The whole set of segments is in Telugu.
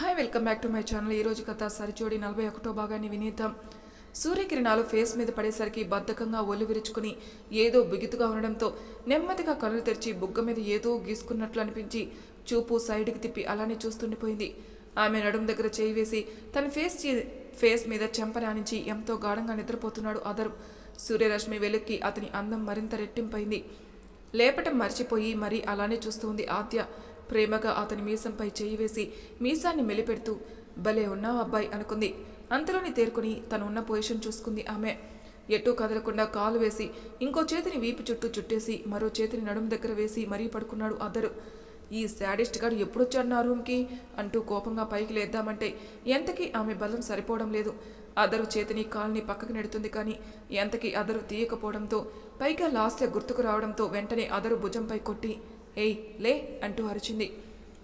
Hi welcome back to my channel ఈ రోజు కథ సరిచోడి నలభై ఒకటో భాగాన్ని వినేద్దాం. సూర్యకిరణాలు ఫేస్ మీద పడేసరికి బద్ధకంగా ఒళ్ళు విరుచుకుని ఏదో బిగుతుగా ఉండడంతో నెమ్మదిగా కళ్ళు తెరిచి బుగ్గ మీద ఏదో గీసుకున్నట్లు అనిపించి చూపు సైడ్కి తిప్పి అలానే చూస్తుండిపోయింది. ఆమె నడుము దగ్గర చేయి వేసి తన ఫేస్ ఫేస్ మీద చెంపరానించి ఎంతో గాఢంగా నిద్రపోతున్నాడు అదరు. సూర్యరశ్మి వెలుక్కి అతని అందం మరింత రెట్టింపైంది. లేపటం మర్చిపోయి మరీ అలానే చూస్తుంది ఆద్య. ప్రేమగా అతని మీసంపై చేయి వేసి మీసాన్ని మెలిపెడుతూ భలే ఉన్నావు అబ్బాయి అనుకుంది. అంతలోని తేరుకుని తను ఉన్న పొజిషన్ చూసుకుంది ఆమె. ఎటూ కదలకుండా కాలు వేసి ఇంకో చేతిని వీపు చుట్టూ చుట్టేసి మరో చేతిని నడుము దగ్గర వేసి మరీ పడుకున్నాడు అద్దరు ఈ శాడిస్ట్ గాడు ఎప్పుడొచ్చాడు నా రూమ్కి? అంటూ కోపంగా పైకి లేద్దామంటే ఎంతకీ ఆమె బలం సరిపోవడం లేదు. అదరు చేతిని కాల్ని పక్కకి నెడుతుంది కానీ ఎంతకీ అదరు తీయకపోవడంతో పైగా లాస్య గుర్తుకు రావడంతో వెంటనే అదరు భుజంపై కొట్టి ఏయ్ లే అంటూ అరిచింది.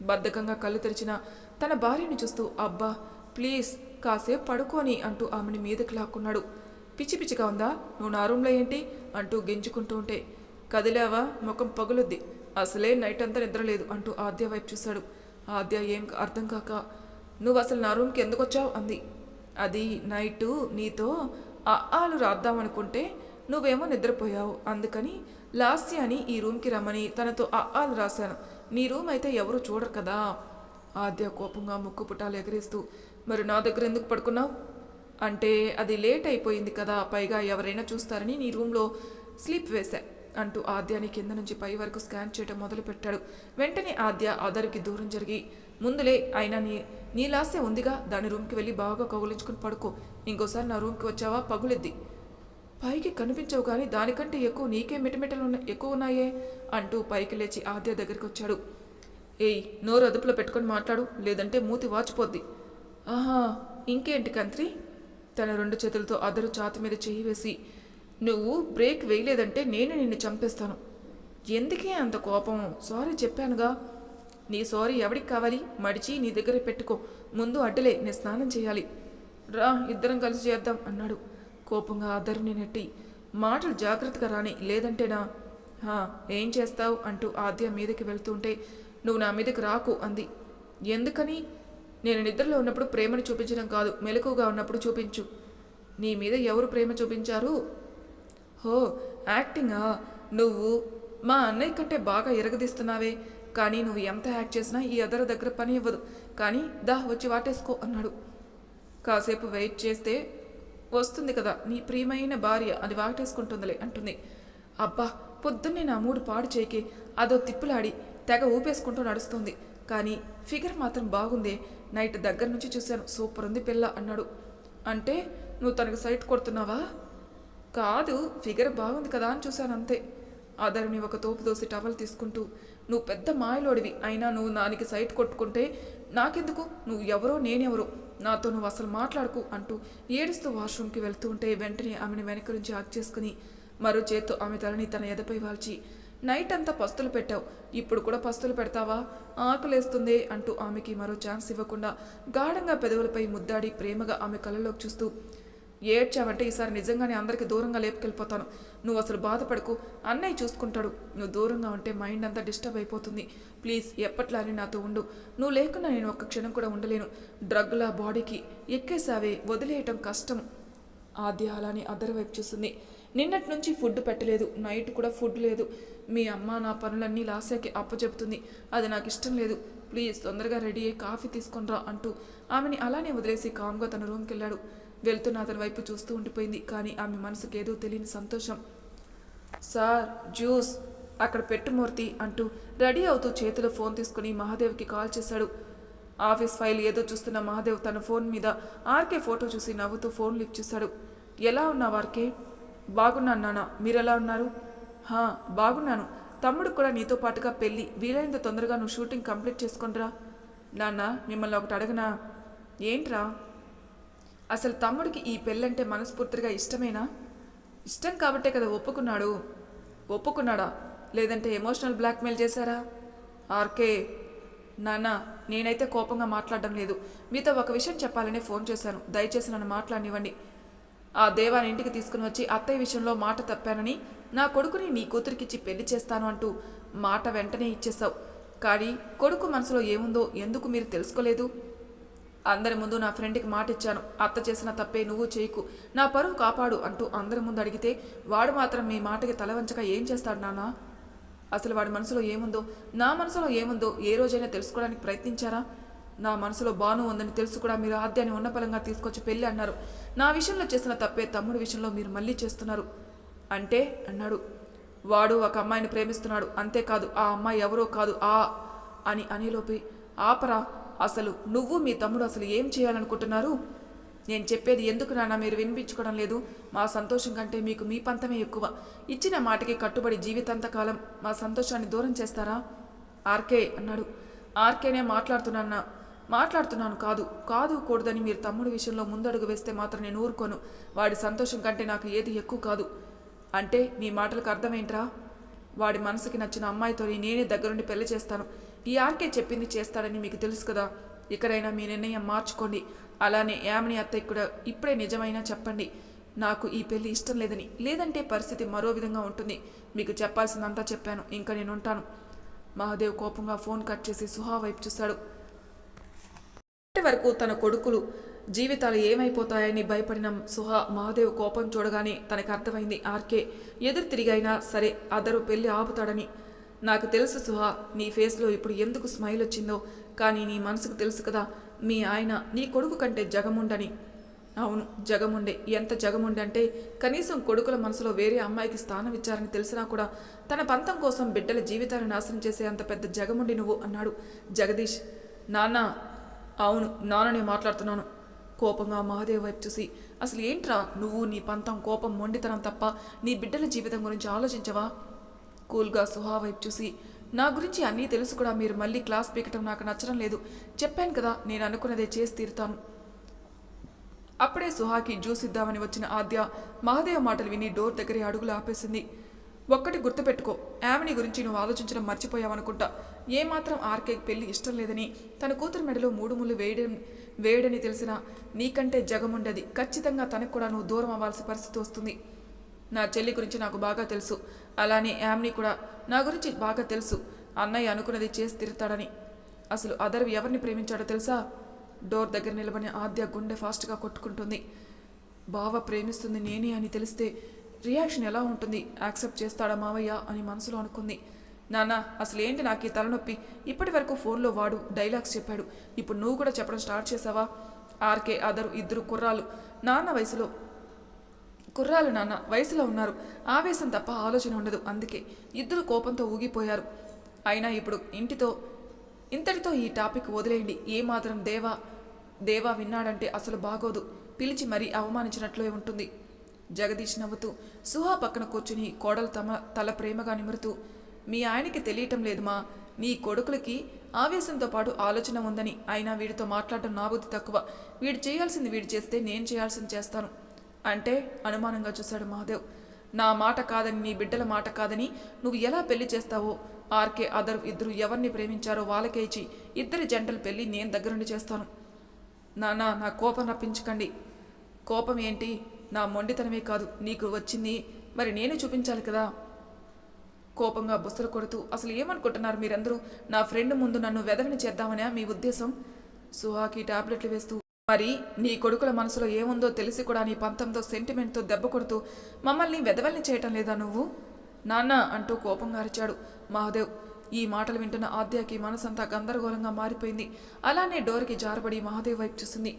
బద్ధకంగా కళ్ళు తెరిచిన తన భార్యని చూస్తూ అబ్బా ప్లీజ్ కాసేపు పడుకోని అంటూ ఆమెని మీదకి లాక్కున్నాడు. పిచ్చి పిచ్చిగా ఉందా? నువ్వు నా రూమ్లో ఏంటి? అంటూ గెంజుకుంటూ ఉంటే కదిలావా? ముఖం పగులుద్ది. అసలే నైట్ అంతా నిద్రలేదు అంటూ ఆద్య వైపు చూశాడు. ఆద్య ఏం అర్థం కాక నువ్వు అసలు నా రూమ్కి ఎందుకు వచ్చావు? అంది. అది నైటు నీతో ఆలు రాద్దామనుకుంటే నువ్వేమో నిద్రపోయావు. అందుకని లాస్య అని ఈ రూమ్కి రమ్మని తనతో అఆలు రాశాను. నీ రూమ్ అయితే ఎవరు చూడరు కదా? ఆద్య కోపంగా ముక్కు పుటాలు ఎగరేస్తూ మరి నా దగ్గర ఎందుకు పడుకున్నావు? అంటే అది లేట్ అయిపోయింది కదా పైగా ఎవరైనా చూస్తారని నీ రూమ్లో స్లీప్ వేశా అంటూ ఆద్యాని కింద నుంచి పై వరకు స్కాన్ చేయడం మొదలుపెట్టాడు. వెంటనే ఆద్య అదరికి దూరం జరిగి ముందులే అయినా నీ నీ లాస్య ఉందిగా దాని రూమ్కి వెళ్ళి బాగా కౌగులించుకుని పడుకో. ఇంకోసారి నా రూమ్కి వచ్చావా? పగులిద్ది. పైకి కనిపించవు కానీ దానికంటే ఎక్కువ నీకే మిటమిటలు ఎక్కువ ఉన్నాయే అంటూ పైకి లేచి ఆద్య దగ్గరికి వచ్చాడు ఏయ్ నోరు అదుపులో పెట్టుకొని మాట్లాడు లేదంటే మూతి వాచిపోద్ది. ఆహా ఇంకేంటి కంత్రి? తన రెండు చేతులతో అదరు ఛాతి మీద చేయి వేసి నువ్వు బ్రేక్ వేయలేదంటే నేను నిన్ను చంపేస్తాను. ఎందుకే అంత కోపం సారీ చెప్పానుగా. నీ సారీ ఎవడికి కావాలి? మడిచి నీ దగ్గర పెట్టుకో. ముందు అడ్డలే నేను స్నానం చేయాలి. రా ఇద్దరం కలిసి చేద్దాం అన్నాడు. కోపంగా అద్దరిని నెట్టి మాటలు జాగ్రత్తగా రాని లేదంటేనా? ఏం చేస్తావు? అంటూ ఆద్య మీదకి వెళ్తుంటే నువ్వు నా మీదకి రాకు అంది. ఎందుకని? నేను నిద్రలో ఉన్నప్పుడు ప్రేమను చూపించడం కాదు మెలకుగా ఉన్నప్పుడు చూపించు. నీ మీద ఎవరు ప్రేమ చూపించారు? హో యాక్టింగా? నువ్వు మా అన్నయ్య కంటే బాగా ఎరగదీస్తున్నావే కానీ నువ్వు ఎంత యాక్ట్ చేసినా ఈ అదర దగ్గర పని ఇవ్వదు. కానీ దా వచ్చి వాటేసుకో అన్నాడు. కాసేపు వెయిట్ చేస్తే వస్తుంది కదా నీ ప్రియమైన భార్య అని వాటేసుకుంటుందిలే అంటుంది. అబ్బా పొద్దున్నే నా మూడు పాడు చేకి అదో తిప్పులాడి తెగ ఊపేసుకుంటూ నడుస్తుంది. కానీ ఫిగర్ మాత్రం బాగుందే నైట్ దగ్గర నుంచి చూశాను సూపర్ ఉంది పిల్ల అన్నాడు. అంటే నువ్వు తనకు సైట్ కొడుతున్నావా? కాదు ఫిగర్ బాగుంది కదా అని చూశాను అంతే అదరిని ఒక తోపు దోసి టవల్ తీసుకుంటూ నువ్వు పెద్ద మాయలోడివి అయినా నువ్వు నానికి సైట్ కొట్టుకుంటే నాకెందుకు? నువ్వు ఎవరో నేనెవరో? నాతో నువ్వు అసలు మాట్లాడుకు అంటూ ఏడుస్తూ వాష్రూమ్కి వెళ్తూ ఉంటే వెంటనే ఆమెను వెనక నుంచి హక్ చేసుకుని మరో చేత్తో ఆమె తలని తన ఎదపై వాల్చి నైట్ అంతా పస్తులు పెట్టావు. ఇప్పుడు కూడా పస్తులు పెడతావా? ఆకలేస్తుంది అంటూ ఆమెకి మరో ఛాన్స్ ఇవ్వకుండా గాఢంగా పెదవులపై ముద్దాడి ప్రేమగా ఆమె కళ్ళలోకి చూస్తూ ఏడ్చావంటే ఈసారి నిజంగానే అందరికీ దూరంగా లేపుకెళ్ళిపోతాను. నువ్వు అసలు బాధపడకు. అన్నయ్య చూసుకుంటాడు. నువ్వు దూరంగా ఉంటే మైండ్ అంతా డిస్టర్బ్ అయిపోతుంది. ప్లీజ్ ఎప్పట్లానే నాతో ఉండు. నువ్వు లేకుండా నేను ఒక్క క్షణం కూడా ఉండలేను. డ్రగ్లా బాడీకి ఎక్కేసావే వదిలేయటం కష్టం. ఆద్య అలానే అదర్ వైపు చూస్తుంది. నిన్నటి నుంచి ఫుడ్ పెట్టలేదు. నైట్ కూడా ఫుడ్ లేదు. మీ అమ్మ నా పనులన్నీ లాస్యాకి అప్పచెప్తుంది అది నాకు ఇష్టం లేదు. ప్లీజ్ తొందరగా రెడీ అయ్యి కాఫీ తీసుకొనిరా అంటూ ఆమెని అలానే వదిలేసి కామ్గా తన రూమ్కి వెళ్ళాడు. వెళ్తున్న అతని వైపు చూస్తూ ఉండిపోయింది. కానీ ఆమె మనసుకు ఏదో తెలియని సంతోషం. Sir juice. అక్కడ పెట్టు మూర్తి అంటూ రెడీ అవుతూ చేతిలో ఫోన్ తీసుకుని మహాదేవ్కి కాల్ చేశాడు. ఆఫీస్ ఫైల్ ఏదో చూస్తున్న మహాదేవ్ తన ఫోన్ మీద ఆర్కే ఫోటో చూసి నవ్వుతూ ఫోన్ లిఫ్ట్ చేశాడు. ఎలా ఉన్నావు ఆర్కే? బాగున్నాను నాన్న. మీరెలా ఉన్నారు? హా బాగున్నాను. తమ్ముడు కూడా నీతో పాటుగా పెళ్ళి. వీలైనంత తొందరగా నువ్వు షూటింగ్ కంప్లీట్ చేసుకుంటరా నాన్న మిమ్మల్ని ఒకటి అడగనా? ఏంట్రా? అసలు తమ్ముడికి ఈ పెళ్ళంటే మనస్ఫూర్తిగా ఇష్టమేనా? ఇష్టం కాబట్టే కదా ఒప్పుకున్నాడు. ఒప్పుకున్నాడా? లేదంటే ఎమోషనల్ బ్లాక్మెయిల్ చేశారా? ఆర్కే నాన్న నేనైతే కోపంగా మాట్లాడడం లేదు. మీతో ఒక విషయం చెప్పాలని ఫోన్ చేశాను. దయచేసి నన్ను మాట్లాడనివ్వండి. ఆ దేవాని ఇంటికి తీసుకుని వచ్చి అత్తయ్య విషయంలో మాట తప్పానని నా కొడుకుని నీ కూతురికిచ్చి పెళ్ళి చేస్తాను అంటూ మాట వెంటనే ఇచ్చేశావు. కానీ కొడుకు మనసులో ఏముందో ఎందుకు మీరు తెలుసుకోలేదు? అందరి ముందు నా ఫ్రెండ్కి మాట ఇచ్చాను అత్త చేసిన తప్పే నువ్వు చేయకు. నా పరువు కాపాడు అంటూ అందరి ముందు అడిగితే వాడు మాత్రం మీ మాటకి తలవంచక ఏం చేస్తాడు నానా అసలు వాడి మనసులో ఏముందో నా మనసులో ఏముందో ఏ రోజైనా తెలుసుకోవడానికి ప్రయత్నించారా? నా మనసులో బాను ఉందని తెలుసు కూడా మీరు ఆద్యాన్ని ఉన్నపలంగా తీసుకొచ్చి పెళ్ళి అన్నారు. నా విషయంలో చేసిన తప్పే తమ్ముడి విషయంలో మీరు మళ్ళీ చేస్తున్నారు. అంటే అన్నాడు. వాడు ఒక అమ్మాయిని ప్రేమిస్తున్నాడు. అంతేకాదు ఆ అమ్మాయి ఎవరో కాదు ఆ అని అనిలోపి ఆపరా? అసలు నువ్వు మీ తమ్ముడు అసలు ఏం చేయాలనుకుంటున్నారు? నేను చెప్పేది ఎందుకు నాన్న మీరు వినిపించుకోవడం లేదు? మా సంతోషం కంటే మీకు మీ పంతమే ఎక్కువ. ఇచ్చిన మాటకి కట్టుబడి జీవితాంతకాలం మా సంతోషాన్ని దూరం చేస్తారా? ఆర్కే అన్నాడు. ఆర్కేనే మాట్లాడుతున్నానా మాట్లాడుతున్నాను కాదు. కాదు కూడదని మీరు తమ్ముడి విషయంలో ముందడుగు వేస్తే మాత్రం నేను ఊరుకోను. వాడి సంతోషం కంటే నాకు ఏది ఎక్కువ కాదు. అంటే మీ మాటలకు అర్థమేంట్రా వాడి మనసుకి నచ్చిన అమ్మాయితో నేనే దగ్గరుండి పెళ్ళి చేస్తాను. ఈ ఆర్కే చెప్పింది చేస్తాడని మీకు తెలుసు కదా. ఇక్కడైనా మీ నిర్ణయం మార్చుకోండి. అలానే యామిని అత్తయ్య కూడా ఇప్పుడే నిజమైనా చెప్పండి. నాకు ఈ పెళ్ళి ఇష్టం లేదని. లేదంటే పరిస్థితి మరో విధంగా ఉంటుంది. మీకు చెప్పాల్సిందంతా చెప్పాను. ఇంకా నేను ఉంటాను. మహాదేవ్ కోపంగా ఫోన్ కట్ చేసి సుహా వైపు చూశాడు. ఇప్పటి వరకు తన కొడుకులు జీవితాలు ఏమైపోతాయని భయపడిన సుహా మహాదేవ్ కోపం చూడగానే తనకు అర్థమైంది ఆర్కే ఎదురు తిరిగైనా సరే అదరు పెళ్ళి ఆపుతాడని. నాకు తెలుసు సుహా నీ ఫేస్లో ఇప్పుడు ఎందుకు స్మైల్ వచ్చిందో కానీ నీ మనసుకు తెలుసు కదా మీ ఆయన నీ కొడుకు కంటే జగముండని. అవును జగముండే. ఎంత జగముండంటే కనీసం కొడుకుల మనసులో వేరే అమ్మాయికి స్థానం ఇచ్చారని తెలిసినా కూడా తన పంతం కోసం బిడ్డల జీవితాన్ని నాశనం చేసే అంత పెద్ద జగముండి నువ్వు అన్నాడు జగదీష్. నాన్న అవును నాన్ననే మాట్లాడుతున్నాను. కోపంగా మహాదేవ్ వైపు చూసి అసలు ఏంట్రా నువ్వు నీ పంతం కోపం మొండితనం తప్ప నీ బిడ్డల జీవితం గురించి ఆలోచించవా? కూల్గా సుహా వైపు చూసి నా గురించి అన్నీ తెలుసు కూడా మీరు మళ్ళీ క్లాస్ పీకటం నాకు నచ్చడం లేదు. చెప్పాను కదా నేను అనుకున్నదే చేసి తీరుతాను. అప్పుడే సుహాకి జ్యూస్ ఇద్దామని వచ్చిన ఆద్య మహాదేవ్ మాటలు విని డోర్ దగ్గరే అడుగులు ఆపేసింది. ఒక్కటి గుర్తుపెట్టుకో యామిని గురించి నువ్వు ఆలోచించడం మర్చిపోయావనుకుంటా. ఏమాత్రం ఆర్కేకి పెళ్ళి ఇష్టం లేదని తన కూతురు మెడలో మూడు ముళ్ళు వేయడం వేయడని తెలిసినా నీకంటే జగముండది. ఖచ్చితంగా తనకు కూడా నువ్వు దూరం అవ్వాల్సిన పరిస్థితి వస్తుంది. నా చెల్లి గురించి నాకు బాగా తెలుసు. అలానే యామ్ని కూడా నా గురించి బాగా తెలుసు. అన్నయ్య అనుకున్నది చేసి తిరుతాడని. అసలు అదర్వి ఎవరిని ప్రేమించాడో తెలుసా? డోర్ దగ్గర నిలబడిన ఆద్య గుండె ఫాస్ట్గా కొట్టుకుంటుంది. బావ ప్రేమిస్తుంది నేనే అని తెలిస్తే రియాక్షన్ ఎలా ఉంటుంది? యాక్సెప్ట్ చేస్తాడా మావయ్య అని మనసులో అనుకుంది. నాన్న అసలు ఏంటి నాకు ఈ తలనొప్పి? ఇప్పటి వరకు ఫోన్లో వాడు డైలాగ్స్ చెప్పాడు. ఇప్పుడు నువ్వు కూడా చెప్పడం స్టార్ట్ చేసావా? ఆర్కే అదరు ఇద్దరు కుర్రాలు నాన్న వయసులో కుర్రాలు నాన్న వయసులో ఉన్నారు. ఆవేశం తప్ప ఆలోచన ఉండదు. అందుకే ఇద్దరు కోపంతో ఊగిపోయారు. అయినా ఇప్పుడు ఇంటితో ఇంతటితో ఈ టాపిక్ వదిలేయండి. ఏమాత్రం దేవా దేవా విన్నాడంటే అసలు బాగోదు. పిలిచి మరీ అవమానించినట్లే ఉంటుంది. జగదీష్ నవ్వుతూ సుహా పక్కన కూర్చుని కోడలు తమ తల ప్రేమగా నిమురుతూ మీ ఆయనకి తెలియటం లేదు మా నీ కొడుకులకి ఆవేశంతో పాటు ఆలోచన ఉందని. అయినా వీడితో మాట్లాడటం నా బుద్ధి తక్కువ. వీడు చేయాల్సింది వీడు చేస్తే నేను చేయాల్సింది చేస్తాను. అంటే అనుమానంగా చూశాడు మహాదేవ్. నా మాట కాదని నీ బిడ్డల మాట కాదని నువ్వు ఎలా పెళ్ళి చేస్తావో? ఆర్కే అదర్ ఇద్దరు ఎవరిని ప్రేమించారో వాళ్ళకే ఇచ్చి ఇద్దరి జంటలు పెళ్ళి నేను దగ్గరుండి చేస్తాను. నాన్న నా కోపం రప్పించకండి. కోపం ఏంటి? నా మొండితనమే కాదు. నీకు వచ్చింది. మరి నేను చూపించాలి కదా. కోపంగా బుసలు కొడుతూ అసలు ఏమనుకుంటున్నారు మీరందరూ? నా ఫ్రెండ్ ముందు నన్ను వెదవిని చేద్దామనే మీ ఉద్దేశం? సుహాకి టాబ్లెట్లు వేస్తూ మరి నీ కొడుకుల మనసులో ఏముందో తెలిసి కూడా నీ పంతంతో సెంటిమెంట్తో దెబ్బ కొడుతూ మమ్మల్ని వెదవల్ని చేయటం లేదా నువ్వు? నాన్న అంటూ కోపంగా అరిచాడు మహాదేవ్. ఈ మాటలు వింటున్న ఆద్యకి మనసంతా గందరగోళంగా మారిపోయింది. అలానే డోర్కి జారబడి మహాదేవ్ వైపు చూసింది.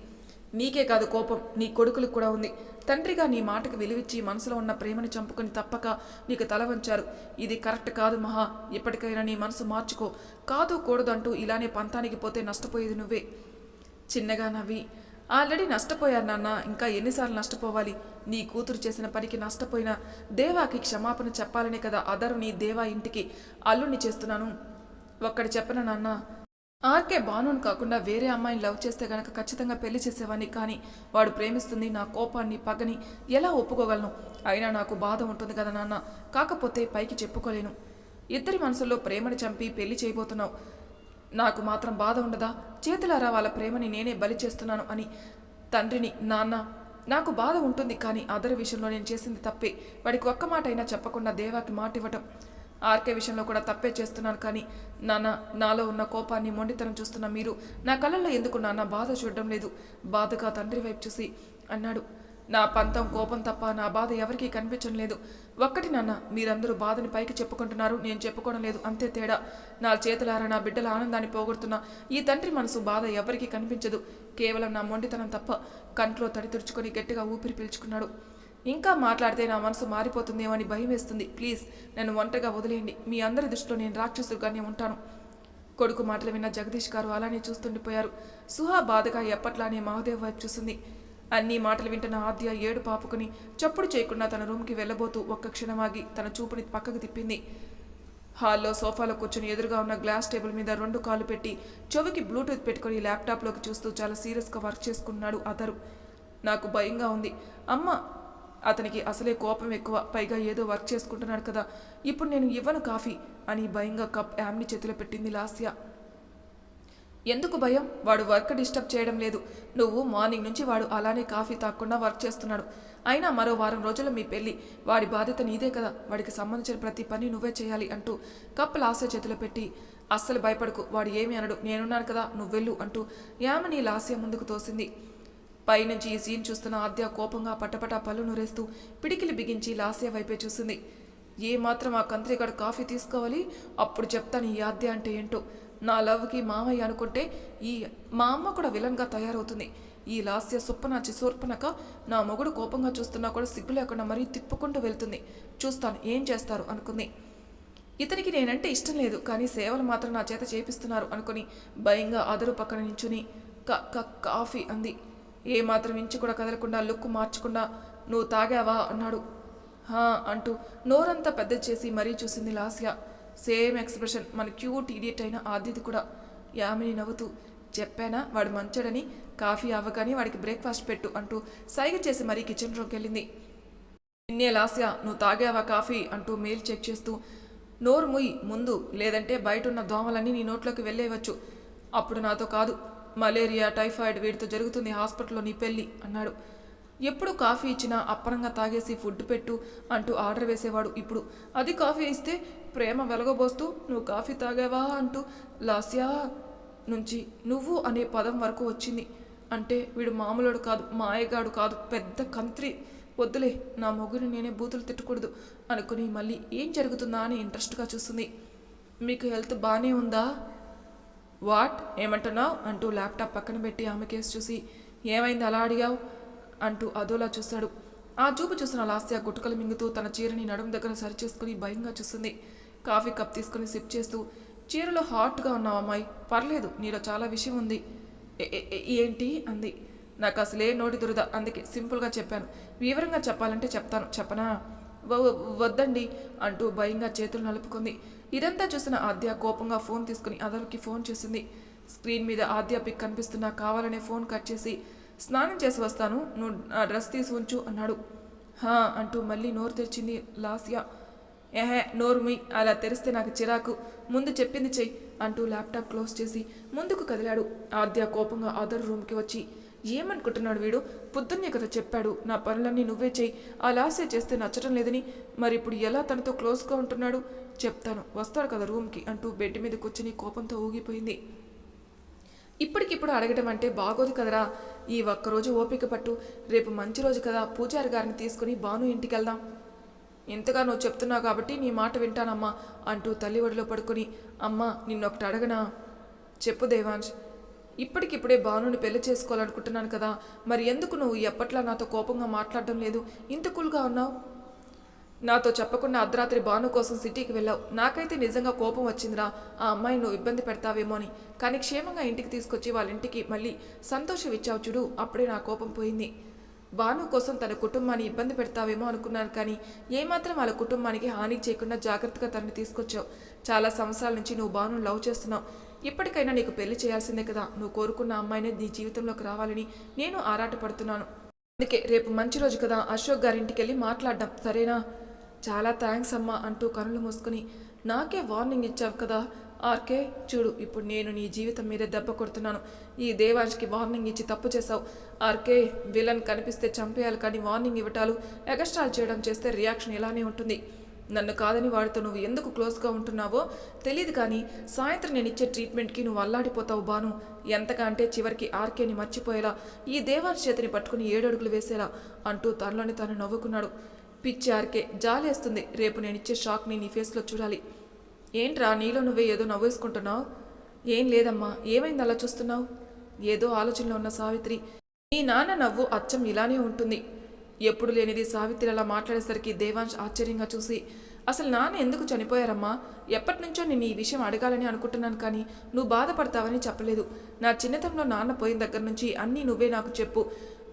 నీకే కాదు కోపం నీ కొడుకులకు కూడా ఉంది. తండ్రిగా నీ మాటకు విలువిచ్చి మనసులో ఉన్న ప్రేమని చంపుకొని తప్పక నీకు తల వంచారు. ఇది కరెక్ట్ కాదు మహా ఇప్పటికైనా నీ మనసు మార్చుకో. కాదు కూడదంటూ ఇలానే పంతానికి పోతే నష్టపోయేది నువ్వే. చిన్నగా నవ్వి ఆల్రెడీ నష్టపోయారు నాన్న ఇంకా ఎన్నిసార్లు నష్టపోవాలి? నీ కూతురు చేసిన పనికి నష్టపోయిన దేవాకి క్షమాపణ చెప్పాలనే కదా అదరు నీ దేవా ఇంటికి అల్లుని చేస్తున్నాను. ఒక్కడి చెప్పన నాన్న? ఆర్కే బానుని కాకుండా వేరే అమ్మాయిని లవ్ చేస్తే గనక ఖచ్చితంగా పెళ్ళి చేసేవాడిని కానీ వాడు ప్రేమిస్తుంది నా కోపాన్ని పగని ఎలా ఒప్పుకోగలను? అయినా నాకు బాధ ఉంటుంది కదా నాన్న కాకపోతే పైకి చెప్పుకోలేను. ఇద్దరి మనసుల్లో ప్రేమని చంపి పెళ్ళి చేయబోతున్నావు. నాకు మాత్రం బాధ ఉండదా? చేతులారా వాళ్ళ ప్రేమని నేనే బలి చేస్తున్నాను అని. తండ్రిని నాన్న నాకు బాధ ఉంటుంది కానీ అదర్ విషయంలో నేను చేసింది తప్పే. వాడికి ఒక్క మాట అయినా చెప్పకుండా దేవాకి మాట ఇవ్వటం ఆర్కే విషయంలో కూడా తప్పే చేస్తున్నాను కానీ నాన్న నాలో ఉన్న కోపాన్ని మొండితనం చూస్తున్న మీరు. నా కళ్ళల్లో ఎందుకు నాన్న బాధ చూడడం లేదు? బాధగా తండ్రి వైపు చూసి అన్నాడు. నా పంతం కోపం తప్ప నా బాధ ఎవరికీ కనిపించడం లేదు. ఒక్కటి నాన్న మీరందరూ బాధని పైకి చెప్పుకుంటున్నారు. నేను చెప్పుకోవడం లేదు. అంతే తేడా. నా చేతులారా నా బిడ్డల ఆనందాన్ని పోగొడుతున్నా. ఈ తండ్రి మనసు బాధ ఎవరికీ కనిపించదు. కేవలం నా మొండితనం తప్ప కంట్లో తడి తుడుచుకొని గట్టిగా ఊపిరి పీల్చుకున్నాడు. ఇంకా మాట్లాడితే నా మనసు మారిపోతుందేమో అని భయం వేస్తుంది. ప్లీజ్ నన్ను ఒంటరిగా వదిలేయండి. మీ అందరి దృష్టిలో నేను రాక్షసుగానే ఉంటాను. కొడుకు మాటలు విన్న జగదీష్ గారు అలానే చూస్తుండిపోయారు. సుహా బాధగా ఎప్పట్లానే మహాదేవ్ వైపు చూసింది. అన్ని మాటలు వింటున్న ఆద్య ఏడు పాపుకుని చప్పుడు చేయకుండా తన రూమ్కి వెళ్ళబోతూ ఒక్క క్షణమాగి తన చూపుని పక్కకు తిప్పింది. హాల్లో సోఫాలో కూర్చుని ఎదురుగా ఉన్న గ్లాస్ టేబుల్ మీద రెండు కాలు పెట్టి చెవికి బ్లూటూత్ పెట్టుకుని ల్యాప్టాప్లోకి చూస్తూ చాలా సీరియస్గా వర్క్ చేసుకున్నాడు అతరు నాకు భయంగా ఉంది. అమ్మ అతనికి అసలే కోపం ఎక్కువ. పైగా ఏదో వర్క్ చేసుకుంటున్నాడు కదా. ఇప్పుడు నేను ఇవ్వను కాఫీ అని భయంగా కప్ యామ్ని చేతిలో పెట్టింది లాస్య. ఎందుకు భయం? వాడు వర్క్ డిస్టర్బ్ చేయడం లేదు. నువ్వు మార్నింగ్ నుంచి వాడు అలానే కాఫీ తాక్కుండా వర్క్ చేస్తున్నాడు. అయినా మరో వారం రోజుల్లో మీ పెళ్ళి. వాడి బాధ్యత నీదే కదా. వాడికి సంబంధించిన ప్రతి పని నువ్వే చేయాలి అంటూ కప్పు లాస్య చేతిలో పెట్టి అస్సలు భయపడకు. వాడు ఏమి అనడు. నేనున్నాను కదా. నువ్వు వెళ్ళు అంటూ యామని లాస్య ముందుకు తోసింది. పైనుంచి ఈ సీన్ చూస్తున్న ఆద్య కోపంగా పటపట పళ్ళు నూరేస్తూ పిడికిలి బిగించి లాస్య వైపే చూసింది. ఏ మాత్రం ఆ కంత్రిగాడు కాఫీ తీసుకోవాలి? అప్పుడు చెప్తాను ఈ ఆద్య అంటే ఏంటో. నా లవ్కి మామయ్య అనుకుంటే ఈ మా అమ్మ కూడా విలన్గా తయారవుతుంది. ఈ లాస్య సుప్పనాచి సూర్పనక నా మొగుడు కోపంగా చూస్తున్నా కూడా సిగ్గు లేకుండా మరీ తిప్పుకుంటూ వెళ్తుంది. చూస్తాను ఏం చేస్తారు అనుకుంది. ఇతనికి నేనంటే ఇష్టం లేదు కానీ సేవలు మాత్రం నా చేత చేపిస్తున్నారు అనుకుని భయంగా అదరు పక్కన నించుని క క కాఫీ అంది. ఏ మాత్రం ఇంచు కూడా కదలకుండా లుక్ మార్చకుండా నువ్వు తాగావా అన్నాడు. హా అంటూ నోరంతా పెద్ద చేసి మరీ చూసింది లాస్య. Same expression. మన క్యూట్ ఇడియట్ అయిన ఆదిది కూడా యామిని నవ్వుతూ చెప్పానా? వాడు మంచడని కాఫీ అవ్వగానే వాడికి బ్రేక్ఫాస్ట్ పెట్టు అంటూ సైగ చేసి మరీ కిచెన్ రూమ్కి వెళ్ళింది. నిన్నే లాస్య నువ్వు తాగావా కాఫీ? అంటూ మెయిల్ చెక్ చేస్తూ నోరు ముయ్యి ముందు లేదంటే బయట ఉన్న దోమలన్నీ నీ నోట్లోకి వెళ్ళేయవచ్చు. అప్పుడు నాతో కాదు మలేరియా టైఫాయిడ్ వీటితో జరుగుతుంది హాస్పిటల్లో నీ పెళ్ళి అన్నాడు. ఎప్పుడు కాఫీ ఇచ్చినా అప్పనంగా తాగేసి ఫుడ్ పెట్టు అంటూ ఆర్డర్ వేసేవాడు ఇప్పుడు. అది కాఫీ ఇస్తే ప్రేమ వెలగబోస్తూ నువ్వు కాఫీ తాగావా? అంటూ లాస్యా నుంచి నువ్వు అనే పదం వరకు వచ్చింది. అంటే వీడు మామూలుడు కాదు మాయగాడు కాదు పెద్ద కంత్రి. వద్దులే నా మొగ్గుని నేనే బూతులు తిట్టకూడదు అనుకుని మళ్ళీ ఏం జరుగుతుందా అని ఇంట్రెస్ట్గా చూస్తుంది. మీకు హెల్త్ బాగానే ఉందా? వాట్? ఏమంటున్నావు? అంటూ ల్యాప్టాప్ పక్కన పెట్టి ఆమె కేసు చూసి ఏమైంది అలా అడిగావు? అంటూ అదోలా చూశాడు. ఆ చూపు చూసిన లాస్య గుట్టుకలు మింగుతూ తన చీరని నడుము దగ్గర సరిచేసుకుని భయంగా చూస్తుంది కాఫీ కప్ తీసుకుని సిప్ చేస్తూ చీరలో హాట్గా ఉన్నావు అమ్మాయి. పర్లేదు నీలో చాలా విషయం ఉంది. "ఏ- ఏంటి? అంది. నాకు అసలే నోటి దురద. అందుకే సింపుల్గా చెప్పాను. వివరంగా చెప్పాలంటే చెప్తాను. చెప్పనా? వద్దండి అంటూ భయంగా చేతులు నలుపుకుంది. ఇదంతా చూసిన ఆద్య కోపంగా ఫోన్ తీసుకుని అదర్కి ఫోన్ చేసింది. స్క్రీన్ మీద ఆద్య పిక్ కనిపిస్తున్నా కావాలనే ఫోన్ కట్ చేసి స్నానం చేసి వస్తాను నువ్వు నా డ్రెస్ తీసి ఉంచు అన్నాడు. హా అంటూ మళ్ళీ నోరు తెరిచింది లాస్యా. ఏహే నోరు మీ అలా తెరిస్తే నాకు చిరాకు. ముందు చెప్పింది చెయ్యి అంటూ ల్యాప్టాప్ క్లోజ్ చేసి ముందుకు కదిలాడు. ఆద్య కోపంగా అదర్ రూమ్కి వచ్చి ఏమనుకుంటున్నాడు వీడు? పొద్దున్నే కదా చెప్పాడు నా పనులన్నీ నువ్వే చెయ్యి ఆ లాసే చేస్తే నచ్చటం లేదని మరి ఇప్పుడు ఎలా తనతో క్లోజ్గా ఉంటున్నాడు? చెప్తాను వస్తాడు కదా రూమ్కి అంటూ బెడ్ మీద కూర్చుని కోపంతో ఊగిపోయింది. ఇప్పటికిప్పుడు అడగడం అంటే బాగోదు కదరా. ఈ ఒక్కరోజు ఓపిక పట్టు. రేపు మంచి రోజు కదా. పూజారి గారిని తీసుకుని బాను ఇంటికి వెళ్దాం ఇంతగా నువ్వు చెప్తున్నావు కాబట్టి నీ మాట వింటానమ్మా అంటూ తల్లి ఒడిలో పడుకొని. అమ్మా నిన్నొకటి అడగనా? చెప్పు దేవాంష్ ఇప్పటికిప్పుడే భానుని పెళ్ళి చేసుకోవాలనుకుంటున్నాను కదా. మరి ఎందుకు నువ్వు ఎప్పట్లా నాతో కోపంగా మాట్లాడడం లేదు? ఇంత కూల్గా ఉన్నావు? నాతో చెప్పకుండా అర్ధరాత్రి భాను కోసం సిటీకి వెళ్ళావు. నాకైతే నిజంగా కోపం వచ్చిందిరా. ఆ అమ్మాయి నువ్వు ఇబ్బంది పెడతావేమో అని. కానీ క్షేమంగా ఇంటికి తీసుకొచ్చి వాళ్ళ ఇంటికి మళ్ళీ సంతోషం ఇచ్చావు చూడు అప్పుడే నా కోపం పోయింది. భాను కోసం తన కుటుంబాన్ని ఇబ్బంది పెడతావేమో అనుకున్నాను కానీ ఏమాత్రం వాళ్ళ కుటుంబానికి హాని చేయకుండా జాగ్రత్తగా తనని తీసుకొచ్చావు. చాలా సంవత్సరాల నుంచి నువ్వు భాను లవ్ చేస్తున్నావు. ఇప్పటికైనా నీకు పెళ్ళి చేయాల్సిందే కదా. నువ్వు కోరుకున్న అమ్మాయినే నీ జీవితంలోకి రావాలని నేను ఆరాటపడుతున్నాను. అందుకే రేపు మంచి రోజు కదా. అశోక్ గారింటికి వెళ్ళి మాట్లాడడం సరేనా? చాలా థ్యాంక్స్ అమ్మా అంటూ కనులు మూసుకుని నాకే వార్నింగ్ ఇచ్చావు కదా. ఆర్కే చూడు ఇప్పుడు నేను నీ జీవితం మీదే దెబ్బ కొడుతున్నాను. ఈ దేవాంశ్కి వార్నింగ్ ఇచ్చి తప్పు చేశావు. ఆర్కే విలన్ కనిపిస్తే చంపేయాలి కానీ వార్నింగ్ ఇవ్వటాలు ఎగస్ట్రాల్ చేయడం చేస్తే రియాక్షన్ ఇలానే ఉంటుంది. నన్ను కాదని వాడితో నువ్వు ఎందుకు క్లోజ్గా ఉంటున్నావో తెలియదు కానీ సాయంత్రం నేను ఇచ్చే ట్రీట్మెంట్కి నువ్వు అల్లాడిపోతావు బాను. ఎంతగా అంటే చివరికి ఆర్కేని మర్చిపోయేలా ఈ దేవాన్ చేతిని పట్టుకుని ఏడడుగులు వేసేలా అంటూ తనలోని తాను నవ్వుకున్నాడు. పిచ్చి ఆర్కే జాలేస్తుంది. రేపు నేను ఇచ్చే షాక్ని నీ ఫేస్లో చూడాలి. ఏంట్రా నీలో నువ్వే ఏదో నవ్వేసుకుంటున్నావు? ఏం లేదమ్మా ఏమైంది అలా చూస్తున్నావు? ఏదో ఆలోచనలో ఉన్న సావిత్రి. నీ నాన్న నవ్వు అచ్చం ఇలానే ఉంటుంది. ఎప్పుడు లేనిది సావిత్రి అలా మాట్లాడేసరికి దేవాంశ్ ఆశ్చర్యంగా చూసి అసలు నాన్న ఎందుకు చనిపోయారమ్మా? ఎప్పటి నుంచో నేను ఈ విషయం అడగాలని అనుకుంటున్నాను కానీ నువ్వు బాధపడతావని చెప్పలేదు. నా చిన్నతనంలో నాన్న పోయిన దగ్గర నుంచి అన్నీ నువ్వే నాకు చెప్పు.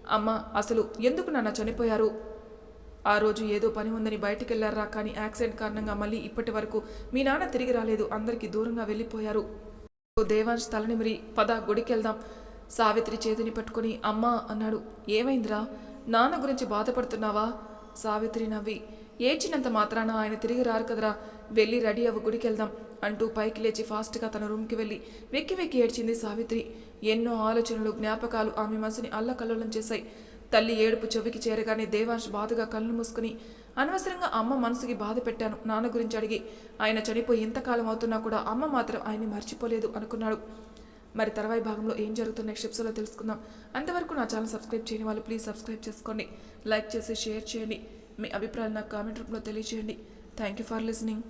అమ్మా అసలు ఎందుకు నాన్న చనిపోయారు? ఆ రోజు ఏదో పని ఉందని బయటికి వెళ్ళారా కానీ యాక్సిడెంట్ కారణంగా మళ్ళీ ఇప్పటి వరకు మీ నాన్న తిరిగి రాలేదు. అందరికీ దూరంగా వెళ్ళిపోయారు. దేవాంశ్ తలనిమిరి పద గుడికి వెళ్దాం సావిత్రి చేతిని పట్టుకుని అమ్మా అన్నాడు. ఏమైందిరా? నాన్న గురించి బాధపడుతున్నావా? సావిత్రి నవ్వి. ఏడ్చినంత మాత్రాన ఆయన తిరిగి రారు కదరా. వెళ్ళి రెడీ అవ్వ గుడికెళ్దాం అంటూ పైకి లేచి ఫాస్ట్గా తన రూమ్కి వెళ్ళి వెక్కి వెక్కి ఏడ్చింది సావిత్రి. ఎన్నో ఆలోచనలు జ్ఞాపకాలు ఆమె మనసుని అల్లకల్లోలం చేశాయి. తల్లి ఏడుపు చెవికి చేరగానే దేవాంశ్ బాధగా కళ్ళు మూసుకుని అనవసరంగా అమ్మ మనసుకి బాధ పెట్టాను నాన్న గురించి అడిగి ఆయన చనిపోయి ఇంతకాలం అవుతున్నా కూడా అమ్మ మాత్రం ఆయన్ని మర్చిపోలేదు అనుకున్నాడు. మరి తర్వాయి భాగంలో ఏం జరుగుతున్న నెక్స్ట్ ఎపిసోడ్లో తెలుసుకుందాం. అంతవరకు నా ఛానల్ సబ్స్క్రైబ్ చేయని వాళ్ళు ప్లీజ్ సబ్స్క్రైబ్ చేసుకోండి. లైక్ చేసి షేర్ చేయండి. మీ అభిప్రాయాలు నాకు కామెంట్ రూపంలో తెలియజేయండి. Thank you for listening.